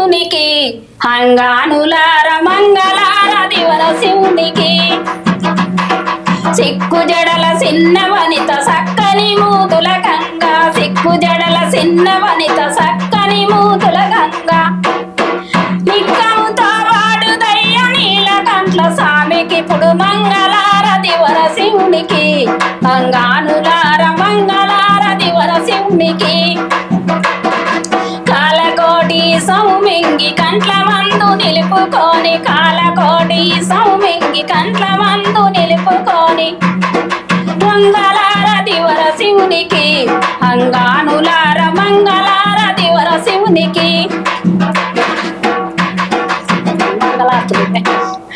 శివునికి హంగానులార మంగళార దివర శివునికి. సిక్కు జడల సిన్న వనిత సక్కని మూతుల గంగా సిక్కు జడల సిన్న వనిత సక్కని మూతుల గంగా. నిక్కముతో వాడు దయ్య నీల కంట్ల స్వామికి ఇప్పుడు మంగళార దివర శివునికి. అంగానులార మంగళార దివర శివునికి. సౌమింగి కంట్ల మందు నిలుపుకొని కాలకోటి సౌమింగి కంట్ల మందు నిలుపుకొని మంగళార దివర శివునికి అంగానులార మంగళార దివర శివునికి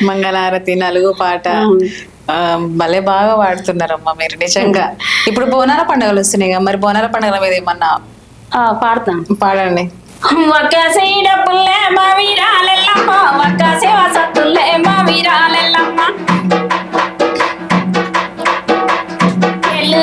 మంగళారతి నలుగు పాట. భలే బాగా పాడుతున్నారమ్మా మీరు నిజంగా. ఇప్పుడు బోనాల పండుగలు వస్తున్నాయి కదా మరి బోనాల పండుగల మీద ఏమన్నా పాడతాం పాడండి. ఒక్క సీడ పుల్లే మా వీరాలెల్లమ్మ. ఒక్క శివ సత్తుల్లే మా వీరాలెల్లమ్మ. ఎల్లు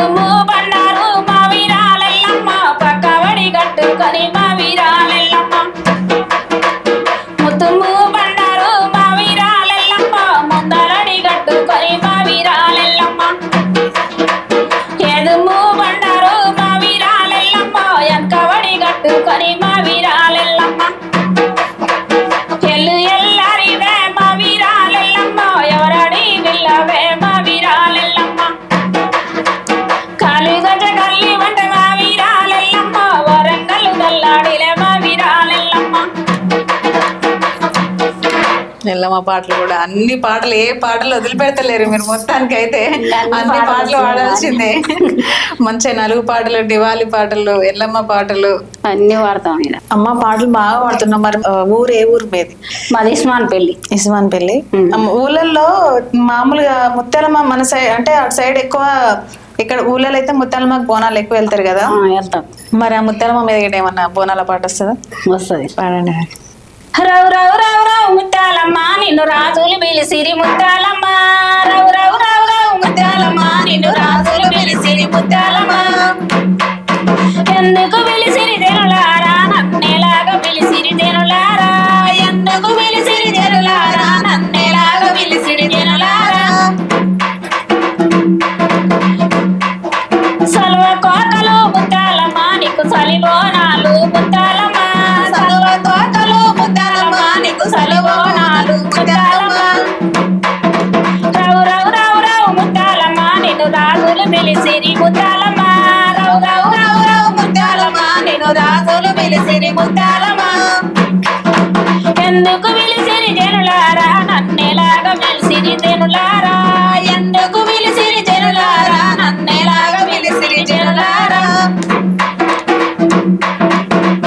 怎么办？ఎల్లమ్మ పాటలు కూడా. అన్ని పాటలు ఏ పాటలు వదిలిపెడతలేరు మీరు మొత్తానికి అయితే అన్ని పాటలు పాడాల్సిందే మంచిగా నలుగు పాటలు దివాళి పాటలు ఎల్లమ్మ పాటలు. అన్ని వాడతాం అమ్మ పాటలు బాగా పాడుతున్నాం మరి ఊరు ఏ ఊరు మీది? మాది ఇస్మాన్ పెళ్ళి ఇస్మాన్ పెళ్ళి. ఊళ్ళల్లో మామూలుగా ముత్యాలమ్మ మన సైడ్ అంటే అటు సైడ్ ఎక్కువ ఇక్కడ ఊళ్ళలో అయితే ముత్యాలమ్మకి బోనాలు ఎక్కువ వెళ్తారు కదా. వెళ్తాం. మరి ఆ ముత్యాలమ్మ మీద ఏమన్నా బోనాల పాట వస్తుందా? వస్తుంది. పాడండి రవు రవు రవు రవు ముత్యాలమ్మ నిన్ను రాజులు పిలిసిరి ముత్యాలమ్మ. రవు రవు రవు రవు ముత్యాలమ్మ నిన్ను రాజులు పిలిసిరి ముత్యాలమ్మ. ఎందుకు పిలిసిరి జనులారా? నన్నేలాగా పిలిసిరి జనులారా? ఎందుకు పిలిసిరి జనులారా? నన్నేలాగా పిలిసిరి ఎందుకు విలిసిరి జనులారా? నన్నేలాగా వెలిసిరి జనులారా? ఎందుకు విలిసిరి జనులారా? నన్నేలాగా వెలిసిరి జనులారా?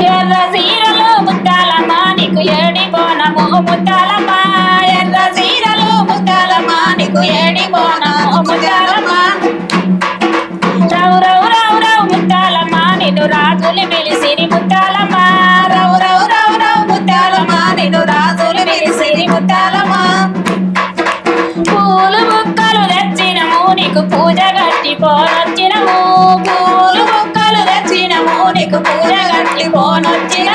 ఎర్ర సీరలో ముత్తాలమ్మ నీకు ఏడి బోనము? ముత్తాలమ్మ ఎర్ర సీరలో ముత్తాలమ్మ నీకు ఏడి బోనము? ముత్తాలమ్మ పోనొచ్చినము పూలు బుక్కలు తెచ్చినము నీకు పూజ గట్టి పోనొచ్చినము.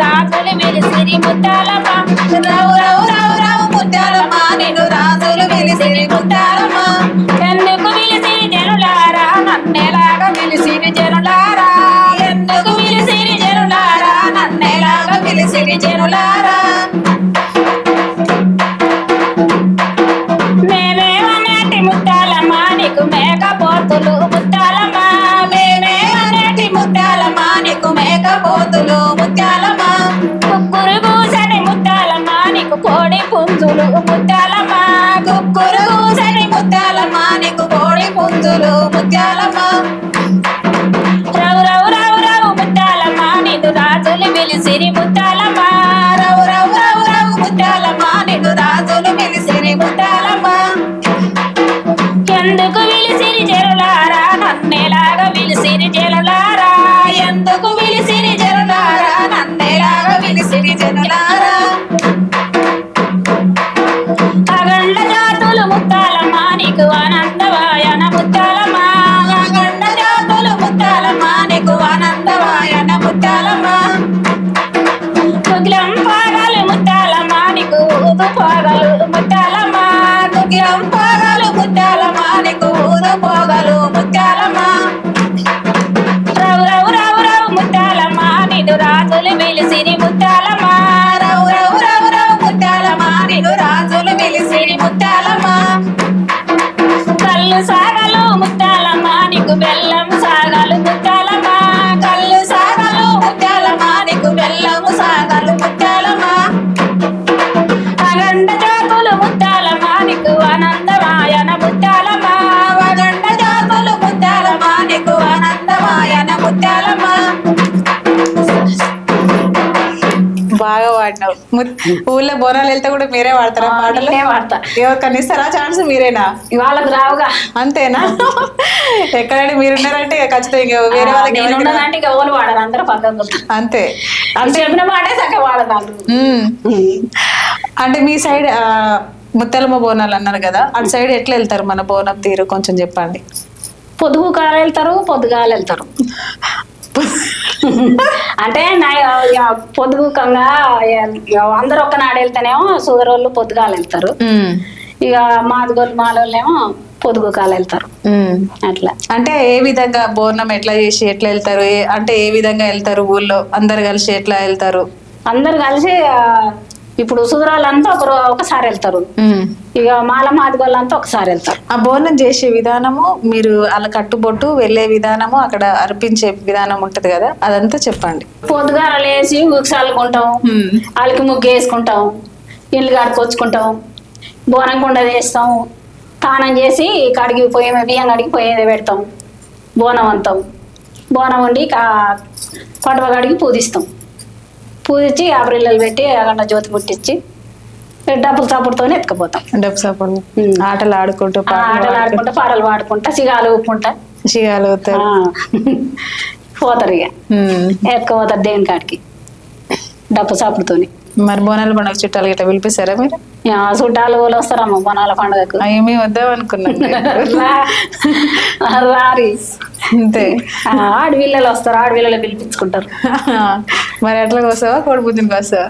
రాజులు వెలిసిరి ముత్తాలమ్మ. రావు రావు రావు రావు ముత్యాలమ్మ నిన్ను రాజులు వెలిసిరి ముత్యాలమ్మ ఎందుకు విలిసిరి జనులారా? నన్నెలాగా విలిసిరి జనులారా? ఎందుకు విలిసిరి జనులారా? నన్నెలాగా విలిసిరి జనులారా? మేమేమనేటి ముత్యాలమ్మ నీకు మేకపోతులు ముత్యాలమ్మ మేమేమనేటి ముత్యాలమ్మ నీకు మేకపోతులు పుంజులు ముత్యాలమ్మ ముత్తాలమ్మ నీకు ఊదు ఊళ్ళో బోనాలు వెళ్తే కూడా మీరే పాడతారా పాటలు? పాడతా. ఎవరికన్నా ఇస్తారా ఛాన్స్ మీరేనా? వాళ్ళకు రావుగా. అంతేనా? ఎక్కడంటే మీరున్నారంటే ఇక ఖచ్చితంగా ఇక వేరే వాళ్ళకి ఎవరు వాడరు అందరూ పక్కన అంతే. అంటే చెప్పిన మాటే చక్కగా వాడతారు. అంటే మీ సైడ్ ఆ, ముత్యాలమ్మ బోనాలు అన్నారు కదా అటు సైడ్ ఎట్లా వెళ్తారు మన బోనం తీరు కొంచెం చెప్పండి. పొదుగు కాలు వెళ్తారు పొద్దుగాలు వెళ్తారు అంటే నా ఇక అందరూ ఒక్కనాడు వెళ్తేనేమో షుగర్ వాళ్ళు పొద్దుగాలు వెళ్తారు. ఇక మాదిగోళ్ళు మాలోళ్ళేమో పొదుగు కాలు వెళ్తారు. అట్లా. అంటే ఏ విధంగా బోనం ఎట్లా చేసి ఎట్లా వెళ్తారు? అంటే ఏ విధంగా వెళ్తారు ఊళ్ళో? అందరు కలిసి ఎట్లా వెళ్తారు? అందరు కలిసి ఇప్పుడు సుధరాలంతా ఒక రో- ఒకసారి వెళ్తారు. ఇక మాల మాదిగోళ్ళంతా ఒకసారి వెళ్తారు. ఆ బోనం చేసే విధానము మీరు అలా కట్టుబొట్టు వెళ్ళే విధానము అక్కడ అర్పించే విధానం ఉంటది కదా అదంతా చెప్పండి. పొద్దుగాల లేచి ఉక్సాలుకుంటాం. వాళ్ళకి ముగ్గు వేసుకుంటాం ఇల్లు కడుకొచ్చుకుంటాం బోనం కుండ వేస్తాం తానం చేసి కడిగి పోయే బియ్యం కడిగి పోయేది పెడతాం బోనం అంతాం. బోనం వండి కా పడవ కడిగి పూజిస్తాం. పూజించి ఆబ్రిల్లలు పెట్టి అక్కడ జ్యోతి పుట్టించి డబ్బులు చప్పుడుతోనే ఎత్తుకుపోతాం. డబ్బు సపోర్ట్. ఆటలు ఆడుకుంటూ ఆటలు ఆడుకుంటా పాటలు పాడుకుంటా సిగాలు ఊపుకుంటా. ఆ, పోతారు ఇక. ఎత్తుకుపోతారు దేవుని కాడికి? డప్పు చాపుడుతోని మరి బోనాల పండుగ చుట్టాలు ఇట్లా పిలిపిస్తారా మీరు? ఆ చుట్టాలు వాళ్ళు వస్తారమ్మ బొనాల పండుగకు. మేము వద్దాం అనుకున్నాం రా- రారి. అంతే. ఆ, ఆడపిల్లలు వస్తారు ఆడపిల్లలు పిలిపించుకుంటారు. మరి ఎట్లా కోసావా కోడి పుంజుని కోసావా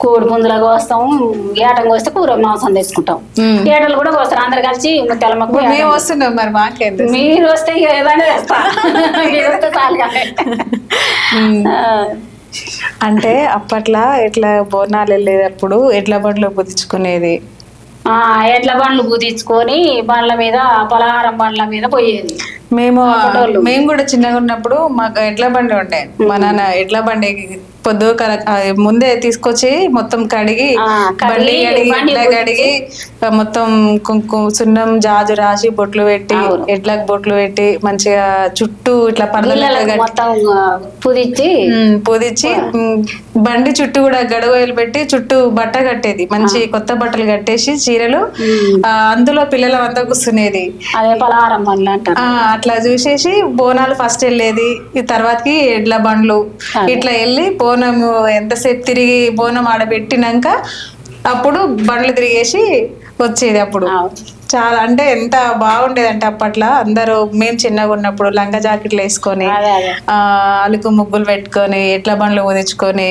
కోడి పుంజులకు వస్తాం ఏటం కోస్తే కూర మాంసం తెచ్చుకుంటాం. ఉమ్. ఏటలు కూడా కోస్తారు అందరు కలిసి తెలమకు ఇప్పుడు మేము వస్తున్నాం మరి మాకేంది? మీరు వస్తే ఇక ఏదైనా మీరు వస్తే చాలు కానీ. ఆ, అంటే అప్పట్లో ఇట్లా బోనాలు వెళ్ళేటప్పుడు ఎడ్ల బండ్లు పుదించుకునేది ఆ, ఎడ్ల బండ్లు పూజించుకొని బండ్ల మీద పలహారం బండ్ల మీద పోయేది. మేము. మేము కూడా చిన్నగా ఉన్నప్పుడు మాకు ఎడ్ల బండి ఉండే. మా నాన్న ఎడ్ల బండి పొద్దు ముందే తీసుకొచ్చి మొత్తం కడిగి బండి కడిగి కడిగి మొత్తం కుంకుమ సున్నం జాజు రాసి బొట్లు పెట్టి. ఎడ్లకు బొట్లు పెట్టి మంచిగా చుట్టూ ఇట్లా పూదిచ్చి. ఉమ్, బండి చుట్టూ కూడా గడవలు పెట్టి చుట్టూ బట్ట కట్టేది. మంచి కొత్త బట్టలు కట్టేసి చీరలు అందులో పిల్లల అంతా కూర్చునేది. అట్లా చూసేసి బోనాలు ఫస్ట్ వెళ్ళేది. ఈ తర్వాతకి ఎడ్ల బండ్లు. ఇట్లా వెళ్ళి బోనం ఎంతసేపు తిరిగి బోనం ఆడ పెట్టినాక అప్పుడు బండ్లు తిరిగేసి వచ్చేది అప్పుడు. చాలా అంటే ఎంత బాగుండేది అంటే అప్పట్లో అందరూ మేము చిన్నగా ఉన్నప్పుడు లంగా జాకెట్లు వేసుకొని అలుకు ముగ్గులు పెట్టుకొని ఎట్ల బండ్లు ఊదించుకొని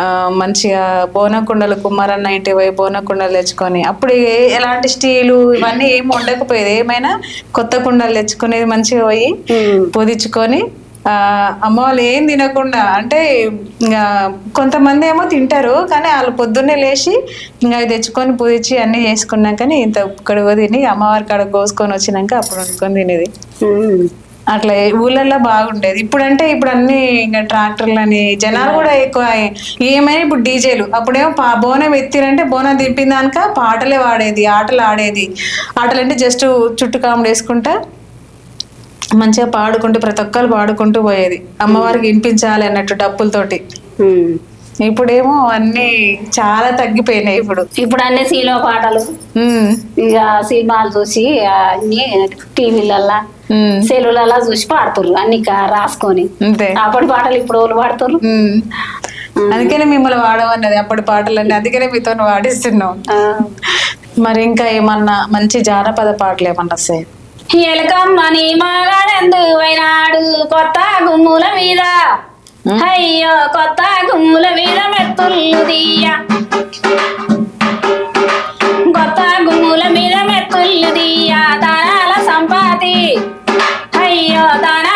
ఆ మంచిగా బోనం కుండలు కుమ్మరన్న ఇంటి పోయి బోనం కుండలు తెచ్చుకొని అప్పుడు ఎలాంటి స్టీలు ఇవన్నీ ఏమి ఉండకపోయేది ఏమైనా కొత్త కుండలు తెచ్చుకునేది మంచిగా పోయి ఉమ్. అమ్మ వాళ్ళు ఏం తినకుండా. అంటే ఇంకా కొంతమంది ఏమో తింటారు కానీ వాళ్ళు పొద్దున్నే లేచి ఇంకా తెచ్చుకొని పూజించి అన్ని చేసుకున్నాకని ఇంత కడుగు తిని అమ్మవారి కాడ కోసుకొని వచ్చినాక అప్పుడు వండుకొని తినేది. అట్లా ఊళ్ళల్లో బాగుండేది. ఇప్పుడు అంటే ఇప్పుడు అన్ని ఇంకా ట్రాక్టర్లని జనాలు కూడా ఎక్కువ ఏమైనా ఇప్పుడు డీజేలు. అప్పుడేమో పా బోనం ఎత్తిరంటే బోనం దింపిందాక పాటలే వాడేది ఆటలు ఆడేది. ఆటలు అంటే జస్ట్ చుట్టు కాముడు వేసుకుంటా మంచిగా పాడుకుంటూ ప్రతి ఒక్కరు పాడుకుంటూ పోయేది. అమ్మవారికి వినిపించాలి అన్నట్టు డప్పులతోటి. ఇప్పుడేమో అన్ని చాలా తగ్గిపోయినాయి ఇప్పుడు. ఇప్పుడు అన్ని సీలో పాటలు. ఇక సినిమాలు చూసి అన్ని టీవీలల్లా సెల్లులల్లా చూసి పాడుతుర్రు. అన్ని రాసుకొని. అప్పటి పాటలు ఇప్పుడు వాళ్ళు పాడుతుర్రు. అందుకనే మిమ్మల్ని వాడమన్నది అప్పటి పాటలన్నీ. అందుకనే మీతో వాడిస్తున్నాం. మరి ఇంకా ఏమన్నా మంచి జానపద పాటలు ఏమన్నా వస్తాయి? ఎలకమ్మని మగాడెందు అయినాడు కొత్త గుమ్ముల మీద. అయ్యో కొత్త గుమ్ముల మీద మెత్తులు తీయ కొత్త గుమ్ముల మీద మెత్తులు తీయ దానాల సంపాతి. అయ్యో దానాల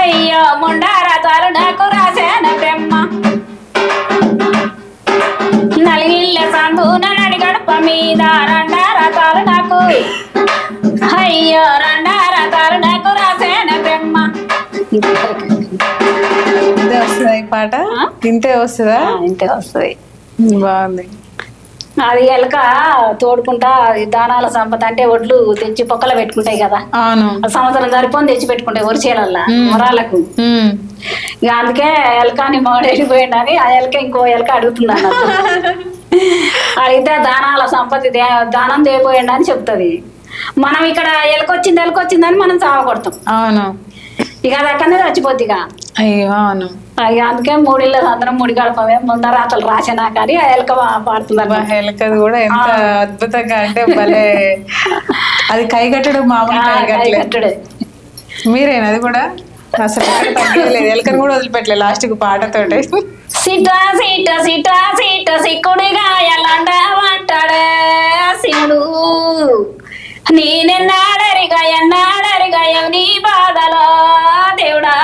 అయ్యో ముండార తరుణకు రాశాన బ్రహ్మ. నలిగిళ్ళ సందున నడి గడప మీద రెండార తరుణకు అయ్యో రెండార తరుణకు రాశాన బ్రహ్మ. ఇంతే వస్తుందా ఈ పాట? ఇంతే వస్తుందా? ఇంతే వస్తుంది. బాగుంది. అది ఎలక తోడుకుంటా దానాల సంపద అంటే ఒడ్లు తెచ్చి పొక్కల పెట్టుకుంటాయి కదా. సంవత్సరం సరిపోని తెచ్చి పెట్టుకుంటాయి వరిచేలల్లా మొరాలకు. ఇక అందుకే ఎలకని మోడేడిపోయిందని ఆ ఎలక ఇంకో ఎలక అడుగుతుంది అన్నట్టు అడిగితే దానాల సంపత్తి దానం చేయపోయిండి అని చెప్తుంది. మనం ఇక్కడ ఎలకొచ్చింది ఎలకొచ్చిందని మనం చావకొడతాం అవును. ఇక అది అక్కడనే చచ్చిపోద్ది ఇక. అయ్యో అవును. అందుకే మూడిళ్ళ అందరం ముడి గడపమే ముందర అతలు రాసినా కానీ ఆ ఎలక పాడుతుంది బా, ఎలకది కూడా ఎంత అద్భుతంగా అంటే భలే. అది కైగట్టడం మామూలు మీరేనా అది కూడా? అసలు తగ్గలేదు. ఎలకని కూడా వదిలిపెట్టలేదు లాస్ట్కు పాటతోటి. సిట సిట సిట సిట సిక్కుడిగా ఎలాంట అంటాడే శివుడు. నేనెన్నాడరిగా ఎన్నాడరిగా నీ బాధలో దేవుడా.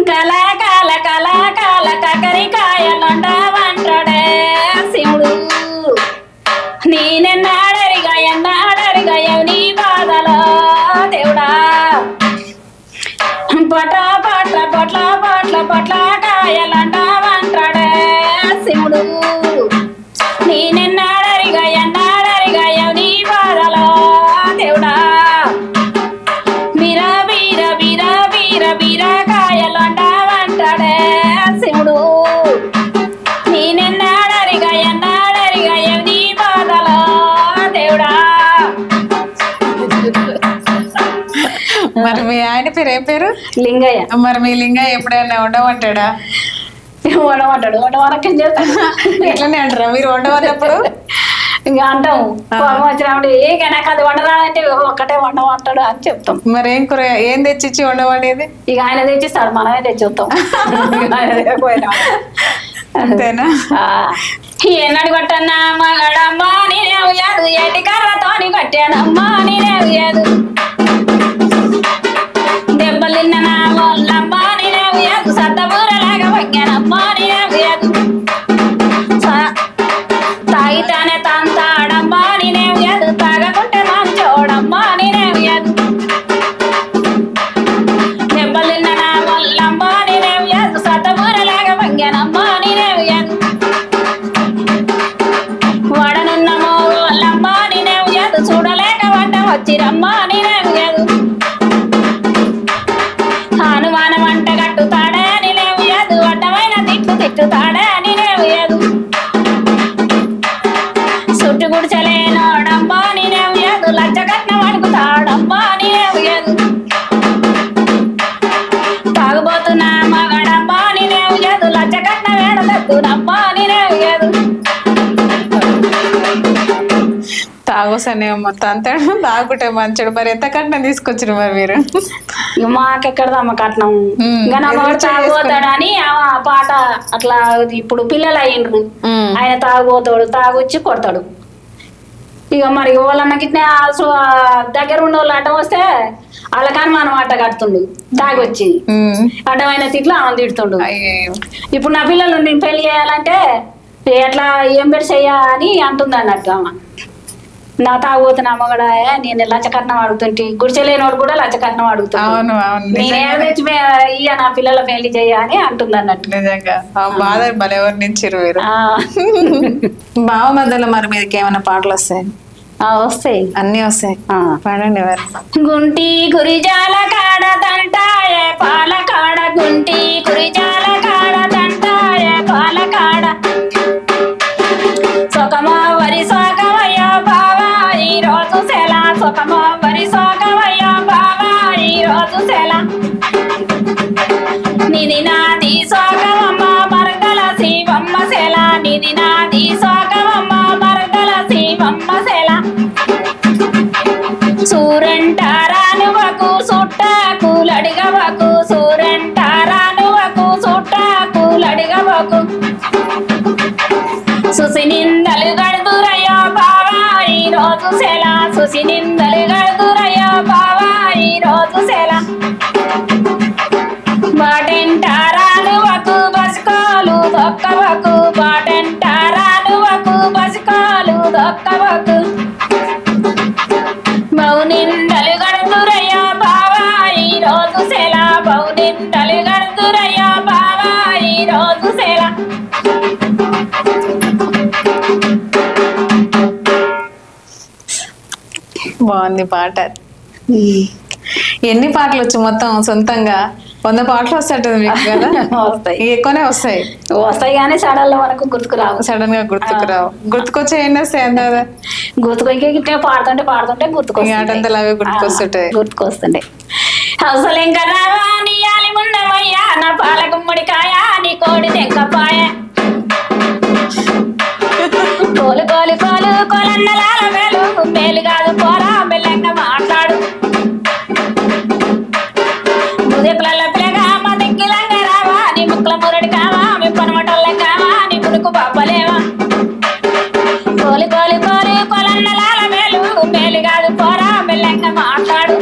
కల కల కకరికాయ వంటడే కకరికాయలంట అంటాడే శివుడు నేనెన్నాడరిగా ఎన్నాడరిగా నీ బాధలో దేవుడా? పట పట్ల పట్ల పట్ల పట్ల కాయలంట వంటడే శివుడు. నేనెన్నాడరిగా ఎన్నాడరిగా నీ బాధలో దేవుడా? మరి మీ ఆయన పేరు ఏం పేరు? లింగయ్య. మరి మీ లింగయ్య ఎప్పుడైనా ఉండమంటాడా వండమంటాడు వండవనకం చేస్తాడు? ఎట్లనే అంటారా? మీరు వండమన్నప్పుడు ఇంకా అంటాము. కోపం వచ్చినప్పుడు ఏ నాకు అది వండరాదంటే ఒక్కటే వండమంటాడు అని చెప్తాం. మరి ఏం కూర ఏం తెచ్చిచ్చి వండమనేది ఇక ఆయన తెచ్చిస్తాడు మనమే తెచ్చిస్తాం. అంతేనా? ఎన్నడు కొట్టన్నా మగడమ్మా నేనే ఉయ్యాదు ఎటి కర్రతోని కొట్టానమ్మా నేనే ఉయ్యాదు అనుమానం వంట కట్టుతాడే నేనే ఉయ్యదు తిట్టు తిట్టుతాడే నేనే ఉయ్యదు తాగోసనే మొత్తం అంతా తాగుకుంటే మంచుడు మరి ఎంత కట్నం తీసుకొచ్చారు మరి మీరు ఇక మాకెక్కడదమ్మ కట్నం ఉమ్, ఇంకా నా ఎదురు మగడు చేసుకొని. తాగుపోతాడని ఆ పాట అట్లా ఇప్పుడు పిల్లలు అయ్యిండ్రు. ఆయన తాగుపోతాడు తాగొచ్చి కొడతాడు ఇక మరి వాళ్ళన్నకి దగ్గర ఉన్న వాళ్ళు అడ్డం వస్తే వాళ్ళకని మనం అట్ట కడుతుండు తాగొచ్చి. అడ్డమైన తిట్లు ఆమె తిడుతుండు. ఇప్పుడు నా పిల్లలు నేను పెళ్ళి చేయాలంటే ఎట్లా ఏం పెట్టి చెయ్య అని అంటుంది అన్నట్టు ఆమె నా తాగుపోతున్న అమ్మగడ నేను లంచకట్నం అడుగుతుంటే గుడిచెలేనోడు కూడా లంచకట్నం మే- ఇయ్య నా పిల్లల పెళ్ళి చెయ్య అని అంటుంది అన్నట్టు. నిజంగా. బాధ భలే వర్ణించారు మీరు. ఆ, బావ మధ్యలో మరి మీదకి ఏమైనా పాటలు వస్తాయి? వస్తాయి. అన్నీ వస్తాయి. ఆ. పాడండి మరి. గుంటి గురిజాల కాడ తంటాయే పాల కాడ గుంటి గురిజాల సెల సుఖమో వరి సోకమయ్యో బావా ఈరోజు సెల. నిధి నాది సోకమమ్మ మరదల శివమ్మ సెల. నిధి నాది సోకమమ్మ మరదల శివమ్మ సెల. సూరంటారానువకు సుట్టాకులడిగవకు సూరంటారానువకు సుట్టాకులడిగవకు గడుదురయ్యో బావా సెల. చూసి నిందలు గడుతురయ్యా బావా ఈ రోజు సెల బాటెంటారానువకు బస్కోలు దొక్కవకు బాటెంటారానువకు బస్కోలు దొక్కవకు బౌనిందలు గడుతురయ్యా బావా ఈ రోజు సెల బౌనిందలు గడుతురయ్యా బావా ఈ రోజు సెల బాగుంది పాట. ఎన్ని పాటలు వచ్చు మొత్తం సొంతంగా? వంద పాటలు వస్తాయి మీకు కదా? వస్తాయి. ఎక్కువనే వస్తాయి. వస్తాయి కానీ సడన్లో మనకు గుర్తుకు రావు సడన్గా గుర్తుకు రావు గుర్తుకొచ్చే ఎన్ని వస్తాయి అంత కదా గుర్తుకు ఇంకా పాడుతుంటే పాడుతుంటే ఈ ఆటంతలు అవే గుర్తుకొస్తుంటాయి. గుర్తుకొస్తుంటాయి. అసలు ఇంకా రావా నీ ఆలి ముందమయ్యా నా పాల గుమ్మడికాయ నీ కోడి తెక్కపాయ కోలు కోలు కోలు కొలన్నలాల మేలు. మేలు కాదు పోరా మెల్లంగా మాట్లాడు. ముదికుల పిల్లగా మా దిక్కిలంగా రావా. నీ ముక్కల మురడి కావా మీ పనమటల్లం కావా నీ ముడుకు బాబలేవా కోలు కోలు కోలన్న లాల మేలు. మేలు కాదు పోరా మెల్లంగా మాట్లాడు.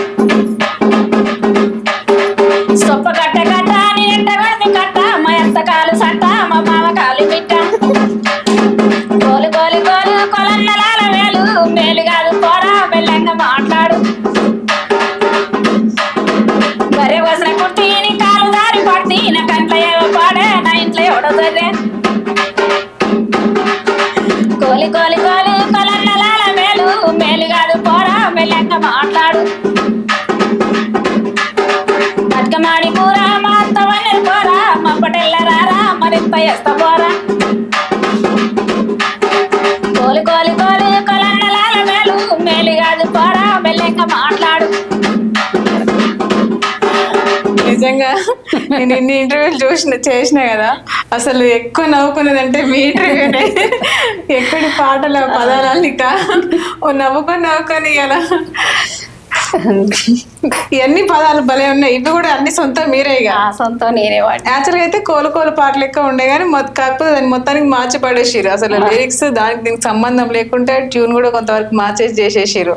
మెల్లెంగా మాట్లాడు. నిజంగా నేను ఇన్ని ఇంటర్వ్యూలు చూసిన చేసిన కదా అసలు ఎక్కువ నవ్వుకున్నది అంటే మీ ఇంటర్వ్యూనే ఎక్కడి పాటల పదాలు ఇక. ఓ నవ్వుకొని నవ్వుకొని ఇలా ఇవన్నీ పదాలు భలే ఉన్నాయి. ఇవి కూడా అన్ని సొంతం మీరే ఇక. సొంతం నేనే వాడి యాక్చువల్గా అయితే కోలు కోలు పాటలు ఎక్కువ ఉండే కానీ మొత్తం కాకపోతే దాన్ని మొత్తానికి మార్చి పడేసిరు అసలు లిరిక్స్ దానికి దీనికి సంబంధం లేకుంటే ట్యూన్ కూడా కొంతవరకు మార్చేసి చేసేసిరు